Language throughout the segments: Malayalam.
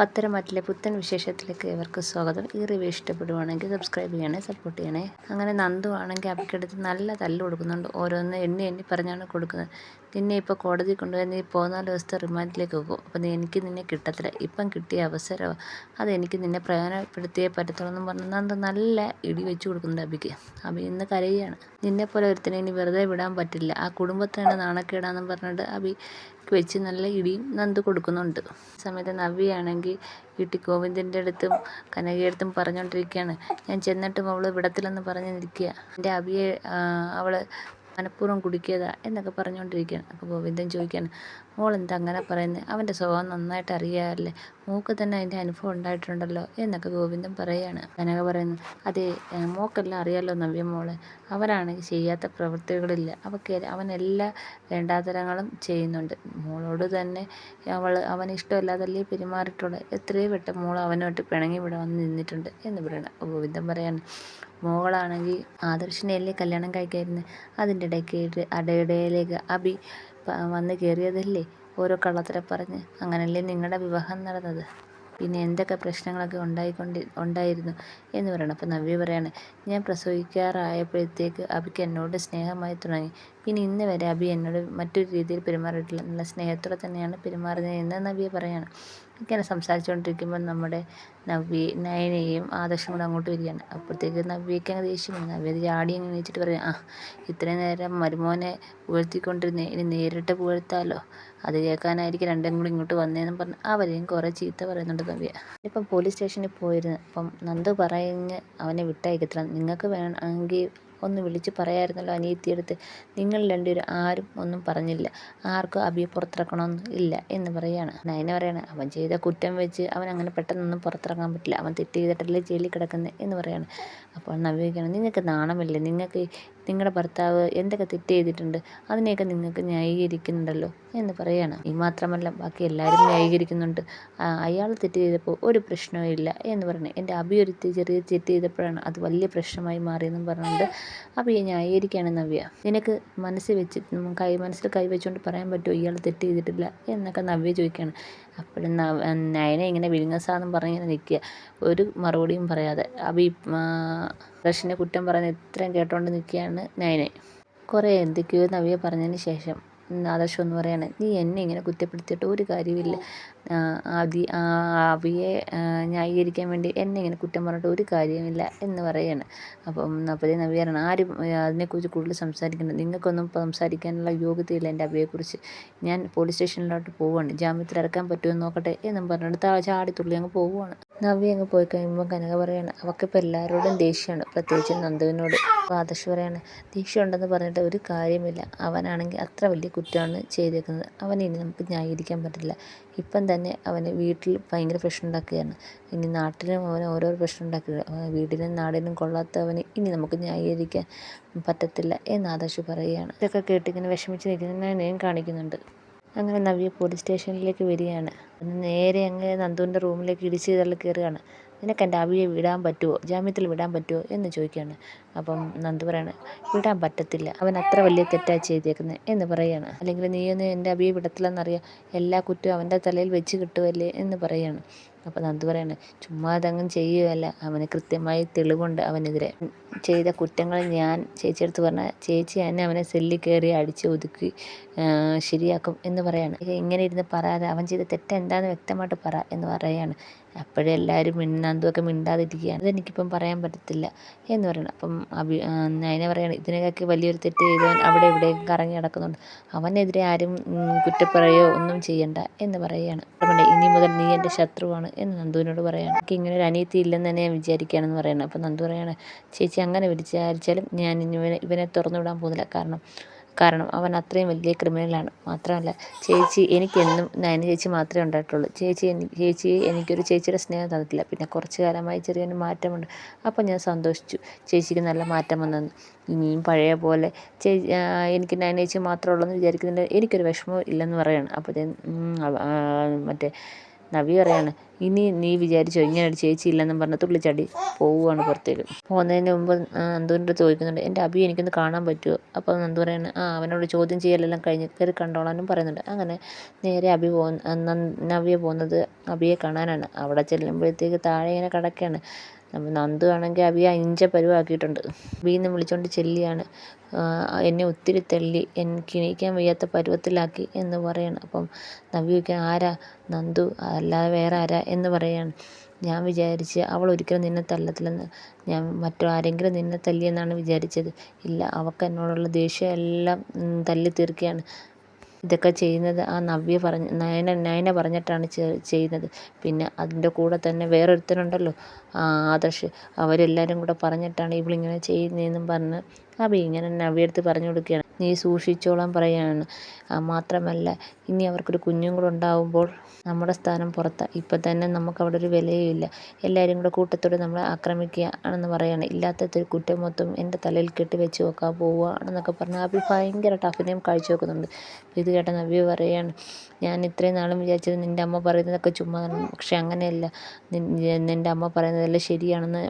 പത്തരമാറ്റിലെ പുത്തൻ വിശേഷത്തിലേക്ക് ഇവർക്ക് സ്വാഗതം. ഈ റിവ്യൂ ഇഷ്ടപ്പെടുവാണെങ്കിൽ സബ്സ്ക്രൈബ് ചെയ്യണേ സപ്പോർട്ട് ചെയ്യണേ. അങ്ങനെ നന്ദു ആണെങ്കിൽ അവയ്ക്കെടുത്ത് നല്ല തല്ല് കൊടുക്കുന്നുണ്ട്. ഓരോന്ന് എണ്ണി എണ്ണി പറഞ്ഞാണ് കൊടുക്കുന്നത്. നിന്നെ ഇപ്പോൾ കോടതി കൊണ്ടുപോയി നീ പതിനാല് ദിവസത്തെ റിമാൻഡിലേക്ക് പോകും. അപ്പം എനിക്ക് നിന്നെ കിട്ടത്തില്ല. ഇപ്പം കിട്ടിയ അവസരമാണ് അതെനിക്ക് നിന്നെ പ്രയോജനപ്പെടുത്തിയേ പറ്റത്തുള്ളൂ എന്ന് പറഞ്ഞ് എന്താ നല്ല ഇടി വെച്ച് കൊടുക്കുന്നുണ്ട് അബിക്ക്. അബി ഇന്ന് കരയുകയാണ് നിന്നെപ്പോലെ ഒരുത്തിനെ ഇനി വെറുതെ വിടാൻ പറ്റില്ല. ആ കുടുംബത്തിനാണ് നാണക്കേടാന്ന് പറഞ്ഞിട്ട് അബി വെച്ച് നല്ല ഇടിയും നന്ദു കൊടുക്കുന്നുണ്ട്. സമയത്ത് നവ്യയാണെങ്കിൽ വീട്ടിൽ ഗോവിന്ദന്റെ അടുത്തും കനകയടുത്തും പറഞ്ഞുകൊണ്ടിരിക്കുകയാണ് ഞാൻ ചെന്നിട്ടും അവൾ വിടത്തില്ലെന്ന് പറഞ്ഞ് നിൽക്കുക. എന്റെ അബിയെ അവൾ മനഃപൂർവം കുടിക്കിയതാ എന്നൊക്കെ പറഞ്ഞുകൊണ്ടിരിക്കുകയാണ്. അപ്പോൾ ഗോവിന്ദൻ ചോദിക്കുകയാണ് മോളെന്താ അങ്ങനെ പറയുന്നത് അവന്റെ സ്വഭാവം നന്നായിട്ട് അറിയാമല്ലേ മോൾക്ക് തന്നെ അതിന്റെ അനുഭവം ഉണ്ടായിട്ടുണ്ടല്ലോ എന്നൊക്കെ ഗോവിന്ദൻ പറയുകയാണ് കനക പറയുന്നു അതെ മോക്കെല്ലാം അറിയാലോ നവ്യ മോളെ അവരാണെങ്കിൽ ചെയ്യാത്ത പ്രവൃത്തികളില്ല അവക്ക് അവൻ എല്ലാ വേണ്ടാതരങ്ങളും ചെയ്യുന്നുണ്ട്. മോളോട് തന്നെ അവൾ അവന് ഇഷ്ടമല്ലാതല്ലേ പെരുമാറിയിട്ടുള്ളത് എത്രയോ വട്ടം മോൾ അവനുമായിട്ട് പിണങ്ങി ഇവിടെ വന്ന് നിന്നിട്ടുണ്ട് എന്ന് പറയണം ഗോവിന്ദൻ പറയാണ്. മോളാണെങ്കിൽ ആദർശിനെയല്ലേ കല്യാണം കഴിക്കായിരുന്നു? അതിന്റെ ഇടയ്ക്ക് അടയിടയിലേക്ക് അബി വന്ന് കയറിയതല്ലേ? ഓരോ കള്ളത്തരം പറഞ്ഞ്. അങ്ങനല്ലേ നിങ്ങളുടെ വിവാഹം നടന്നത്? പിന്നെ എന്തൊക്കെ പ്രശ്നങ്ങളൊക്കെ ഉണ്ടായിക്കൊണ്ട് ഉണ്ടായിരുന്നു എന്ന് പറയണം. അപ്പോൾ നവ്യ പറയാണ് ഞാൻ പ്രസവിക്കാറായപ്പോഴത്തേക്ക് അബിക്ക് എന്നോട് സ്നേഹമായി തുടങ്ങി. പിന്നെ ഇന്ന് വരെ അബി എന്നോട് മറ്റൊരു രീതിയിൽ പെരുമാറിയിട്ടില്ല നല്ല സ്നേഹത്തോടെ തന്നെയാണ് പെരുമാറുന്നത് എന്ന് നവ്യ പറയാണ്. ഇങ്ങനെ സംസാരിച്ചുകൊണ്ടിരിക്കുമ്പോൾ നമ്മുടെ നവ്യ നയനയും ആദർശം കൂടെ അങ്ങോട്ട് വരികയാണ്. അപ്പോഴത്തേക്ക് നവ്യയ്ക്ക് അങ്ങ് ദേഷ്യം നവ്യ ചാടി അങ്ങ് വെച്ചിട്ട് പറയാം ആ ഇത്രയും നേരം മരുമോനെ പുകഴ്ത്തിക്കൊണ്ടിരുന്നേ ഇനി നേരിട്ട് പുകഴ്ത്താലോ? അത് കേൾക്കാനായിരിക്കും രണ്ടും കൂടി ഇങ്ങോട്ട് വന്നതെന്ന് പറഞ്ഞ് അവരെയും കുറേ ചീത്ത പറയുന്നുണ്ട് നവ്യ. ഇപ്പം പോലീസ് സ്റ്റേഷനിൽ പോയിരുന്നു. അപ്പം നന്ദു പറഞ്ഞ് അവനെ വിട്ടയക്കത്തില്ല. നിങ്ങൾക്ക് വേണമെങ്കിൽ ഒന്ന് വിളിച്ച് പറയാമായിരുന്നല്ലോ അനിയത്തിയെടുത്ത്. നിങ്ങൾ രണ്ടുപേരും ആരും ഒന്നും പറഞ്ഞില്ല. ആർക്കും അബിയെ പുറത്തിറക്കണമെന്ന് ഇല്ല എന്ന് പറയുകയാണ് നയന പറയാണ്. അവൻ ചെയ്ത കുറ്റം വെച്ച് അവൻ അങ്ങനെ പെട്ടെന്നൊന്നും പുറത്തിറങ്ങാൻ പറ്റില്ല. അവൻ തെറ്റ് ചെയ്തിട്ടല്ലേ ജയിലിൽ കിടക്കുന്നത് എന്ന് പറയാണ്. അപ്പോൾ നവ്യയ്ക്കാണ് നിങ്ങൾക്ക് നാണമില്ലേ? നിങ്ങൾക്ക് നിങ്ങളുടെ ഭർത്താവ് എന്തൊക്കെ തെറ്റ് ചെയ്തിട്ടുണ്ട്? അതിനെയൊക്കെ നിങ്ങൾക്ക് ന്യായീകരിക്കുന്നുണ്ടല്ലോ എന്ന് പറയുകയാണ് ഈ മാത്രമല്ല ബാക്കി എല്ലാവരും ന്യായീകരിക്കുന്നുണ്ട്. അയാൾ തെറ്റ് ചെയ്തപ്പോൾ ഒരു പ്രശ്നവും ഇല്ല എന്ന് പറയുന്നത് എന്റെ ഒരു ചെറിയ തെറ്റ് ചെയ്തപ്പോഴാണ് അത് വലിയ പ്രശ്നമായി മാറിയെന്നും പറഞ്ഞുകൊണ്ട് അബിയെ ന്യായീകരിക്കുകയാണ് നവ്യ. നിനക്ക് മനസ്സിൽ വെച്ച് കൈ മനസ്സിൽ കൈ വെച്ചുകൊണ്ട് പറയാൻ പറ്റുമോ ഇയാൾ തെറ്റ് ചെയ്തിട്ടില്ല എന്നൊക്കെ നവ്യ ചോദിക്കുകയാണ്. അപ്പോഴും നയനെ ഇങ്ങനെ വിഴുങ്ങസാന്നും പറഞ്ഞിങ്ങനെ നിൽക്കുക. ഒരു മറുപടിയും പറയാതെ. അബി ദർശനെ കുറ്റം പറഞ്ഞ് ഇത്രയും കേട്ടോണ്ട് നിൽക്കുകയാണ് നയനെ. കുറേ എന്തൊക്കെയോ നവ്യ പറഞ്ഞതിന് ശേഷം ആദർശം എന്ന് പറയാണ് നീ എന്നെ ഇങ്ങനെ കുറ്റപ്പെടുത്തിയിട്ട് ഒരു കാര്യമില്ല ആദി ആവിയെ ന്യായീകരിക്കാൻ വേണ്ടി എന്നെ ഇങ്ങനെ കുറ്റം പറഞ്ഞിട്ട് ഒരു കാര്യമില്ല എന്ന് പറയാണ്. അപ്പം അപ്പോഴേ നവ്യാറാണ് ആരും അതിനെക്കുറിച്ച് കൂടുതൽ സംസാരിക്കണം നിങ്ങൾക്കൊന്നും സംസാരിക്കാനുള്ള യോഗ്യതയില്ല എന്റെ അവയെക്കുറിച്ച്. ഞാൻ പോലീസ് സ്റ്റേഷനിലോട്ട് പോവുകയാണ് ജാമ്യത്തിൽ ഇറക്കാൻ പറ്റുമോ നോക്കട്ടെ എന്നും പറഞ്ഞിട്ട് ചാടിത്തുള്ളി അങ്ങ് പോവുകയാണ് നവ്യ അങ്ങ് പോയി കഴിയുമ്പോൾ കനക പറയാണ് അവൾക്കിപ്പോൾ എല്ലാവരോടും ദേഷ്യമാണ്. പ്രത്യേകിച്ച് നന്ദുവിനോട്. അപ്പോൾ ആദർശ് പറയാണ് ദേഷ്യം ഉണ്ടെന്ന് പറഞ്ഞിട്ട് ഒരു കാര്യമില്ല. അവനാണെങ്കിൽ അത്ര വലിയ കുറ്റമാണ് ചെയ്തേക്കുന്നത്. അവനെ ഇനി നമുക്ക് ന്യായീകരിക്കാൻ പറ്റില്ല. ഇപ്പം തന്നെ അവന് വീട്ടിൽ ഭയങ്കര പ്രശ്നം ഉണ്ടാക്കുകയാണ്. ഇനി നാട്ടിലും അവൻ ഓരോ പ്രശ്നം ഉണ്ടാക്കുക വീടിനും നാടിനും കൊള്ളാത്തവന് ഇനി നമുക്ക് ന്യായീകരിക്കാൻ പറ്റത്തില്ല എന്ന് ആദർശ് പറയുകയാണ്. ഇതൊക്കെ കേട്ടിങ്ങനെ വിഷമിച്ച് നിൽക്കുന്നതിനെ കാണിക്കുന്നുണ്ട്. അങ്ങനെ നവ്യ പോലീസ് സ്റ്റേഷനിലേക്ക് വരികയാണ്. നേരെ അങ്ങ് നന്ദുവിന്റെ റൂമിലേക്ക് ഇടിച്ച് തള്ളി കയറുകയാണ്. നിനക്ക് എന്റെ അവിയെ വിടാൻ പറ്റുമോ ജാമ്യത്തിൽ വിടാൻ പറ്റുമോ എന്ന് ചോദിക്കുകയാണ്. അപ്പം നന്ദു പറയാണ് വിടാൻ പറ്റത്തില്ല. അവൻ അത്ര വലിയ തെറ്റാണ് ചെയ്തേക്കുന്നത് എന്ന് പറയുകയാണ് അല്ലെങ്കിൽ നീയൊന്നും എന്റെ അവിയെ വിടത്തില്ലെന്നറിയാം. എല്ലാ കുറ്റവും അവന്റെ തലയിൽ വെച്ച് കിട്ടുമല്ലേ എന്ന് പറയുകയാണ് അപ്പോൾ നന്ദു പറയാണ് ചുമ്മാ അതങ്ങും ചെയ്യുകയല്ല. അവന് കൃത്യമായി തെളിവുണ്ട് അവനെതിരെ. ചെയ്ത കുറ്റങ്ങൾ ഞാൻ ചേച്ചിയെടുത്ത് പറഞ്ഞാൽ ചേച്ചി തന്നെ അവനെ സെല്ലിൽ കയറി അടിച്ച് ഒതുക്കി ശരിയാക്കും എന്ന് പറയാണ്. ഇങ്ങനെ ഇരുന്ന് പറയാതെ അവൻ ചെയ്ത തെറ്റെന്താണെന്ന് വ്യക്തമായിട്ട് പറ എന്ന് പറയുകയാണ് അപ്പോഴേ എല്ലാവരും നന്ദുവൊക്കെ മിണ്ടാതിരിക്കുകയാണ്. അതെനിക്കിപ്പം പറയാൻ പറ്റത്തില്ല എന്ന് പറയണം അപ്പം അഭി നയന പറയാണ് ഇതിനൊക്കെ വലിയൊരു തെറ്റ് ചെയ്തവൻ അവിടെ ഇവിടെയും കറങ്ങി നടക്കുന്നുണ്ട്. അവനെതിരെ ആരും കുറ്റപ്പറയോ ഒന്നും ചെയ്യണ്ട എന്ന് പറയുകയാണ്. ഇനി മുതൽ നീ എന്റെ ശത്രുവാണ് എന്ന് നന്ദുവിനോട് പറയാണ്. എനിക്ക് ഇങ്ങനെ ഒരു അനിയത്തി ഇല്ലെന്ന് തന്നെ ഞാൻ വിചാരിക്കുകയാണെന്ന് പറയണം അപ്പം നന്ദു പറയാണ് ചേച്ചി അങ്ങനെ വിചാരിച്ചാലും ഞാൻ ഇവനെ ഇവനെ തുറന്നു വിടാൻ പോകുന്നില്ല. കാരണം കാരണം അവൻ അത്രയും വലിയ ക്രിമിനലാണ്. മാത്രമല്ല ചേച്ചി എനിക്കെന്നും നയന ചേച്ചി മാത്രമേ ഉണ്ടായിട്ടുള്ളൂ. ചേച്ചി ചേച്ചി എനിക്കൊരു ചേച്ചിയുടെ സ്നേഹം തന്നിട്ടില്ല. പിന്നെ കുറച്ച് കാലമായി ചെറിയൊരു മാറ്റമുണ്ട്. അപ്പോൾ ഞാൻ സന്തോഷിച്ചു. ചേച്ചിക്ക് നല്ല മാറ്റം വന്നെന്ന്. ഇനിയും പഴയ പോലെ ചേച്ചി എനിക്ക് നയന ചേച്ചി മാത്രമേ ഉള്ളൂ എന്ന് വിചാരിക്കുന്നുണ്ട്. എനിക്കൊരു വിഷമവും ഇല്ലെന്ന് പറയുകയാണ് അപ്പോഴത്തേക്കും മറ്റേ നവി പറയാണ് ഇനി നീ വിചാരിച്ചോ ഇങ്ങനെ ഒരു ചേച്ചി ഇല്ലെന്നും പറഞ്ഞ് തുള്ളിച്ചാടി പോവുകയാണ് പുറത്തേക്ക്. പോകുന്നതിന് മുമ്പ് നന്ദുവിന്റെ ചോദിക്കുന്നുണ്ട് എന്റെ അബി എനിക്കൊന്ന് കാണാൻ പറ്റുമോ അപ്പോൾ നന്ദു പറയാണ് ആ അവനോട് ചോദ്യം ചെയ്യലെല്ലാം കഴിഞ്ഞ് കയറി കണ്ടോളാനും പറയുന്നുണ്ട്. അങ്ങനെ നേരെ അബി പോകുന്ന നവ്യ പോകുന്നത് അബിയെ കാണാനാണ്. അവിടെ ചെല്ലുമ്പോഴത്തേക്ക് താഴെ ഇങ്ങനെ കിടക്കുകയാണ്. നന്ദു ആണെങ്കിൽ അബിയെ ഇഞ്ച പരുവാക്കിയിട്ടുണ്ട്. വീന്ന് വിളിച്ചുകൊണ്ട് ചെല്ലിയാണ്. എന്നെ ഒത്തിരി തള്ളി എനിക്ക് എണീക്കാൻ വയ്യാത്ത പരുവത്തിലാക്കി എന്ന് പറയാണ്. അപ്പം നവ്യയ്ക്ക് ആരാ? നന്ദു? അല്ലാതെ വേറെ ആരാ? എന്ന് പറയാണ്. ഞാൻ വിചാരിച്ച് അവൾ ഒരിക്കലും നിന്നെ തല്ലത്തില്ലെന്ന് ഞാൻ മറ്റാരെങ്കിലും നിന്നെ തല്ലിയെന്നാണ് വിചാരിച്ചത്. ഇല്ല അവൾക്ക് എന്നോടുള്ള ദേഷ്യം എല്ലാം തല്ലി തീർക്കുകയാണ് ഇതൊക്കെ ചെയ്യുന്നത് ആ നവ്യ പറഞ്ഞ് നയന നയന പറഞ്ഞിട്ടാണ് ചെയ്യുന്നത്. പിന്നെ അതിന്റെ കൂടെ തന്നെ വേറൊരുത്തനുണ്ടല്ലോ ആദർശ്. അവരെല്ലാവരും കൂടെ പറഞ്ഞിട്ടാണ് ഇവളിങ്ങനെ ചെയ്യുന്നതെന്നും പറഞ്ഞ് അബി ഇങ്ങനെ നവ്യടുത്ത് പറഞ്ഞു കൊടുക്കുകയാണ്. നീ സൂക്ഷിച്ചോളാൻ പറയുകയാണ് മാത്രമല്ല ഇനി അവർക്കൊരു കുഞ്ഞും കൂടെ ഉണ്ടാവുമ്പോൾ നമ്മുടെ സ്ഥാനം പുറത്താണ് ഇപ്പം തന്നെ നമുക്ക് അവിടെ ഒരു വിലയുമില്ല എല്ലാവരും കൂടെ കൂട്ടത്തോടെ നമ്മളെ ആക്രമിക്കുക ആണെന്ന് പറയുകയാണ് ഇല്ലാത്ത കുറ്റം മൊത്തം എന്റെ തലയിൽ കെട്ടി വെച്ച് നോക്കാൻ പോവുകയാണെന്നൊക്കെ പറഞ്ഞ് അഭി ഭയങ്കരമായിട്ട് അഭിനയം കാഴ്ച വെക്കുന്നുണ്ട് ഇത് കേട്ട നവ്യ പറയുകയാണ് ഞാൻ ഇത്രയും നാളും വിചാരിച്ചത് നിന്റെ അമ്മ പറയുന്നതൊക്കെ ചുമ്മാ പക്ഷെ അങ്ങനെയല്ല. നിന്റെ അമ്മ പറയുന്നതെല്ലാം ശരിയാണെന്ന്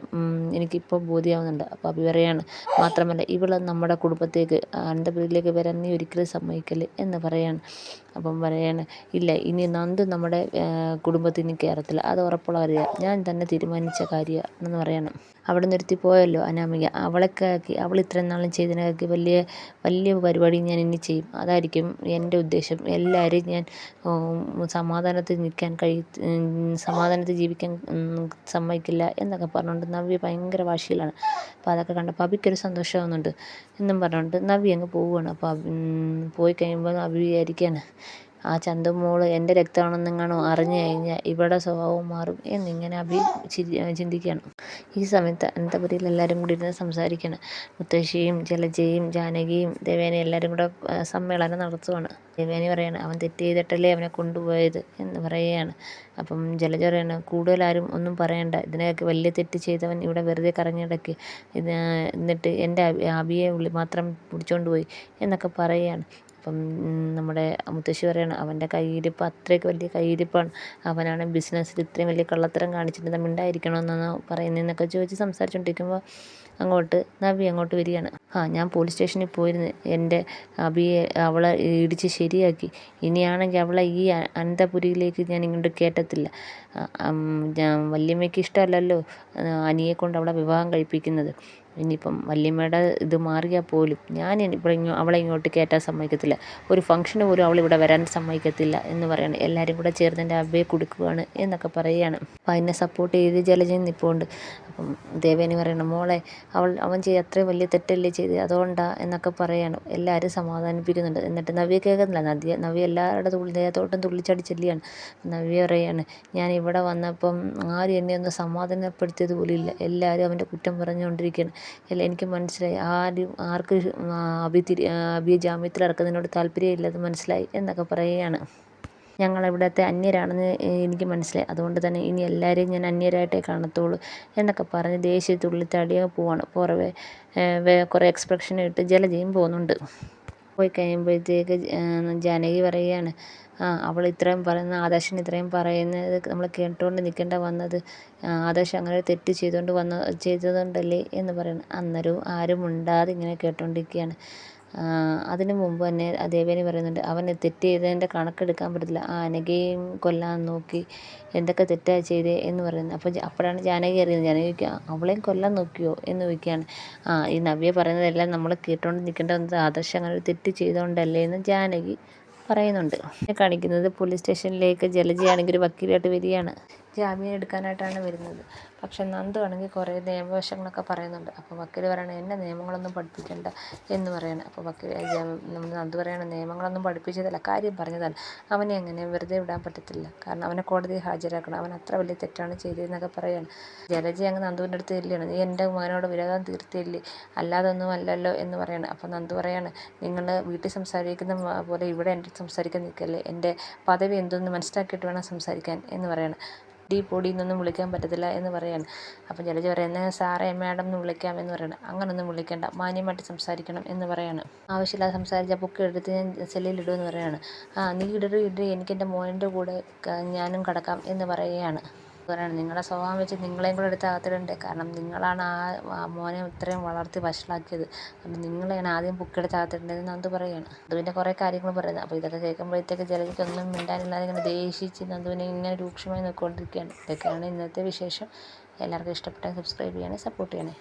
എനിക്കിപ്പോൾ ബോധ്യമാവുന്നുണ്ട് അപ്പോൾ അഭി പറയുകയാണ് മാത്രമല്ല ഇവൾ നമ്മുടെ കുടുംബത്തേക്ക് അനന്തപുരിയിലേക്ക് വരാൻ നീ ഒരിക്കലും സമ്മതിക്കൽ എന്ന് പറയാണ്. അപ്പം പറയാണ് ഇല്ല ഇനി നന്ദു നമ്മുടെ കുടുംബത്തിൽ നിന്ന് കയറത്തില്ല അത് ഉറപ്പുള്ള കാര്യമാണ് ഞാൻ തന്നെ തീരുമാനിച്ച കാര്യമാണെന്ന് പറയണം. അവിടെ നിർത്തി പോയല്ലോ അനാമിക. അവളൊക്കെ അവൾ ഇത്രയും നാളും ചെയ്തതിനൊക്കെ വലിയ വലിയ പരിപാടി ഞാൻ ഇനി ചെയ്യും. അതായിരിക്കും എന്റെ ഉദ്ദേശം. എല്ലാവരെയും ഞാൻ സമാധാനത്തിൽ നിൽക്കാൻ കഴി സമാധാനത്തിൽ ജീവിക്കാൻ സമ്മതിക്കില്ല എന്നൊക്കെ പറഞ്ഞുകൊണ്ട് നവ്യ ഭയങ്കര വാശിയിലാണ്. അപ്പോൾ അതൊക്കെ കണ്ടപ്പോൾ അബിക്കൊരു സന്തോഷമാകുന്നുണ്ട് എന്നും പറഞ്ഞുകൊണ്ട് നവ്യ അങ്ങ് പോവുകയാണ്. അപ്പോൾ പോയി കഴിയുമ്പോൾ അബി വിചാരിക്കുകയാണ് ആ ചന്തുമോൾ എന്റെ രക്തമാണെന്നെങ്ങാനോ അറിഞ്ഞു കഴിഞ്ഞാൽ ഇവളുടെ സ്വഭാവം മാറും എന്നിങ്ങനെ അഭി ചിന്തിക്കുകയാണ്. ഈ സമയത്ത് അനന്തപുരിയിൽ എല്ലാവരും കൂടി ഇരുന്ന് സംസാരിക്കുകയാണ് മുത്തശ്ശിയും ജലജയും ജാനകിയും ദേവേനയും എല്ലാവരും കൂടെ സമ്മേളനം നടത്തുവാണ്. ദേവേനി പറയാണ് അവൻ തെറ്റ് ചെയ്തിട്ടല്ലേ അവനെ കൊണ്ടുപോയത്? എന്ന് പറയുകയാണ്. അപ്പം ജലജ പറയാണ് കൂടുതലാരും ഒന്നും പറയണ്ട. ഇതിനെയൊക്കെ വലിയ തെറ്റ് ചെയ്തവൻ ഇവിടെ വെറുതെ കറങ്ങി നടക്കുക ഇത് എന്നിട്ട് എന്റെ അബിയെ മാത്രം പിടിച്ചുകൊണ്ട് പോയി എന്നൊക്കെ പറയുകയാണ്. അപ്പം നമ്മുടെ മുത്തശ്ശി പറയാണ് അവന്റെ കയ്യിരിപ്പ് അത്രയ്ക്ക് വലിയ കയ്യിരിപ്പാണ് അവനാണ് ബിസിനസ്സിൽ ഇത്രയും വലിയ കള്ളത്തരം കാണിച്ചിട്ട് മിണ്ടായിരിക്കണമെന്നാണ് പറയുന്നതെന്നൊക്കെ ചോദിച്ച് സംസാരിച്ചുകൊണ്ടിരിക്കുമ്പോൾ അങ്ങോട്ട് നവി അങ്ങോട്ട് വരികയാണ്. ആ ഞാൻ പോലീസ് സ്റ്റേഷനിൽ പോയിരുന്നു. എന്റെ അബിയെ അവളെ ഇടിച്ച് ശരിയാക്കി. ഇനിയാണെങ്കിൽ അവളെ ഈ അനന്തപുരിയിലേക്ക് ഞാൻ ഇങ്ങോട്ട് കയറ്റത്തില്ല വല്യമ്മയ്ക്ക് ഇഷ്ടമല്ലല്ലോ അനിയെ കൊണ്ട് അവളെ വിവാഹം കഴിപ്പിക്കുന്നത്. ഇനിയിപ്പം വല്യമ്മയുടെ ഇത് മാറിയാൽ പോലും ഞാൻ ഇപ്പോൾ അവളെ ഇങ്ങോട്ട് കയറ്റാൻ സമ്മതിക്കത്തില്ല. ഒരു ഫംഗ്ഷന് പോലും ഇവിടെ വരാൻ സമ്മതിക്കത്തില്ല എന്ന് പറയാണ്. എല്ലാവരും കൂടെ ചേർന്ന് എന്റെ അബയെ കൊടുക്കുകയാണ് എന്നൊക്കെ പറയുകയാണ്. അപ്പം അതിനെ സപ്പോർട്ട് ചെയ്ത് ജലജൻ നിൽപ്പുണ്ട് അപ്പം ദേവേനി പറയണം മോളെ അവൾ അവൻ ചെയ്ത് അത്രയും വലിയ തെറ്റല്ലേ ചെയ്ത് അതുകൊണ്ടാ എന്നൊക്കെ പറയാണ്. എല്ലാവരും സമാധാനിപ്പിക്കുന്നുണ്ട്. എന്നിട്ട് നവ്യ കേൾക്കുന്നില്ല. നദിയ നവ്യ എല്ലാവരുടെ തുള്ളി ദേഹത്തോട്ടും തുള്ളിച്ചാടി നവ്യ പറയാണ് ഞാൻ ഇവിടെ വന്നപ്പം ആരും എന്നെ ഒന്ന് സമാധാനപ്പെടുത്തിയത് പോലും ഇല്ല എല്ലാവരും അവന്റെ കുറ്റം പറഞ്ഞുകൊണ്ടിരിക്കുകയാണ്. അല്ല എനിക്ക് മനസ്സിലായി. ആരും ആർക്ക് അഭി തിരി അഭിയെ ജാമ്യത്തിൽ ഇറക്കുന്നതിനോട് താല്പര്യമില്ലെന്ന് മനസ്സിലായി എന്നൊക്കെ പറയുകയാണ്. ഞങ്ങൾ ഇവിടുത്തെ അന്യരാണെന്ന് എനിക്ക് മനസ്സിലായി. അതുകൊണ്ട് തന്നെ ഇനി എല്ലാവരെയും ഞാൻ അന്യരായിട്ടേ കാണത്തുള്ളൂ എന്നൊക്കെ പറഞ്ഞ് ദേഷ്യത്തുള്ളിത്താടിയ പോവാണ്. പുറവെ കുറേ എക്സ്പ്രഷൻ ഇട്ട് ജലജയും പോകുന്നുണ്ട്. പോയി കഴിയുമ്പോഴത്തേക്ക് ജാനകി പറയുകയാണ് ആ അവൾ ഇത്രയും പറയുന്ന ആദർശൻ ഇത്രയും പറയുന്നത് നമ്മൾ കേട്ടുകൊണ്ട് നിൽക്കേണ്ട വന്നത് ആദർശ് അങ്ങനെ തെറ്റ് ചെയ്തുകൊണ്ട് വന്ന ചെയ്തതുകൊണ്ടല്ലേ എന്ന് പറയുന്നു. അന്നേരവും ആരും മിണ്ടാതെ ഇങ്ങനെ കേട്ടുകൊണ്ടിരിക്കുകയാണ്. അതിന് മുമ്പ് തന്നെ ദേവേനി പറയുന്നുണ്ട് അവന് തെറ്റ് ചെയ്തതിന്റെ കണക്കെടുക്കാൻ പറ്റത്തില്ല. ആ അനഘയെയും കൊല്ലാൻ നോക്കി. എന്തൊക്കെ തെറ്റാണ് ചെയ്തത് എന്ന് പറയുന്നത് അപ്പോൾ അപ്പോഴാണ് ജാനകി അറിയുന്നത്. ജാനകി ചോദിക്കുക അവളെയും കൊല്ലാൻ നോക്കിയോ? എന്ന് ചോദിക്കുകയാണ്. ആ ഈ നവ്യ പറയുന്നതെല്ലാം നമ്മൾ കേട്ടുകൊണ്ട് നിൽക്കേണ്ട ആദർശം അങ്ങനെ ഒരു തെറ്റ് ചെയ്തുകൊണ്ടല്ലേ എന്ന് ജാനകി പറയുന്നുണ്ട്. കാണിക്കുന്നത് പോലീസ് സ്റ്റേഷനിലേക്ക് ജലജയാണെങ്കിൽ ഒരു വക്കീലായിട്ട് വരികയാണ്. ജാമ്യം എടുക്കാനായിട്ടാണ് വരുന്നത്. പക്ഷെ നന്ദു ആണെങ്കിൽ കുറേ നിയമവശങ്ങളൊക്കെ പറയുന്നുണ്ട്. അപ്പോൾ വക്കീൽ പറയണ എന്നെ നിയമങ്ങളൊന്നും പഠിപ്പിക്കണ്ട എന്ന് പറയണം. അപ്പോൾ വക്കീൽ നന്ദു പറയണ നിയമങ്ങളൊന്നും പഠിപ്പിച്ചതല്ല. കാര്യം പറഞ്ഞതല്ല അവനെ അങ്ങനെ വെറുതെ വിടാൻ പറ്റത്തില്ല. കാരണം അവനെ കോടതിയിൽ ഹാജരാക്കണം. അവൻ അത്ര വലിയ തെറ്റാണ് ചെയ്തതെന്നൊക്കെ പറയാണ്. ജലജി അങ്ങ് നന്ദുവിന്റെ അടുത്ത് ചെല്ലുകയാണ്. നീ എന്റെ മകനോട് വിരോധം തീർത്തില്ലേ? അല്ലാതൊന്നും അല്ലല്ലോ എന്ന് പറയണം. അപ്പോൾ നന്ദു പറയാണ് നിങ്ങൾ വീട്ടിൽ സംസാരിക്കുന്ന പോലെ ഇവിടെ എന്റെ സംസാരിക്കാൻ നിൽക്കല്ലേ? എന്റെ പദവി എന്തെന്ന് മനസ്സിലാക്കിയിട്ട് വേണം സംസാരിക്കാൻ എന്ന് പറയണം. ഡി പൊടി എന്നൊന്നും വിളിക്കാൻ പറ്റത്തില്ല എന്ന് പറയാണ്. അപ്പം ജലജ പറയുന്നത് സാറേ മാഡം എന്ന് വിളിക്കാം എന്ന് പറയണം. അങ്ങനൊന്നും വിളിക്കേണ്ട. മാന്യമായിട്ട് സംസാരിക്കണം എന്ന് പറയാണ്. ആവശ്യമില്ലാതെ സംസാരിച്ച ബുക്ക് എടുത്ത് ഞാൻ സെല്ലിലിടുമെന്ന് പറയാണ്. ആ നീ ഇടറി ഇടറി എനിക്കെന്റെ മോന്റെ കൂടെ ഞാനും കിടക്കാം എന്ന് പറയുകയാണ് പറയാണ് നിങ്ങളുടെ സ്വഭാവം വെച്ച് നിങ്ങളെയും കൂടെ എടുത്ത് അകത്തിടണ്ടേ? കാരണം നിങ്ങളാണ് ആ മോനെ ഇത്രയും വളർത്തി വഷളാക്കിയത്. അപ്പം നിങ്ങളെയാണ് ആദ്യം ബുക്കെടുത്ത് അകത്തിടേണ്ടതെന്ന് നന്ദു പറയുകയാണ് നന്ദുവിന്റെ കുറേ കാര്യങ്ങൾ പറയുന്നത്. അപ്പോൾ ഇതൊക്കെ കേൾക്കുമ്പോഴത്തേക്ക് ജലജയ്ക്കൊന്നും മിണ്ടാനില്ലാതെ ഇങ്ങനെ ദേഷിച്ച് നന്ദുവിനെ ഇങ്ങനെ രൂക്ഷമായി നോക്കിക്കൊണ്ടിരിക്കുകയാണ്. ഇതൊക്കെയാണ് ഇന്നത്തെ വിശേഷം. എല്ലാവർക്കും ഇഷ്ടപ്പെട്ടാൽ സബ്സ്ക്രൈബ് ചെയ്യണേ സപ്പോർട്ട് ചെയ്യണേ.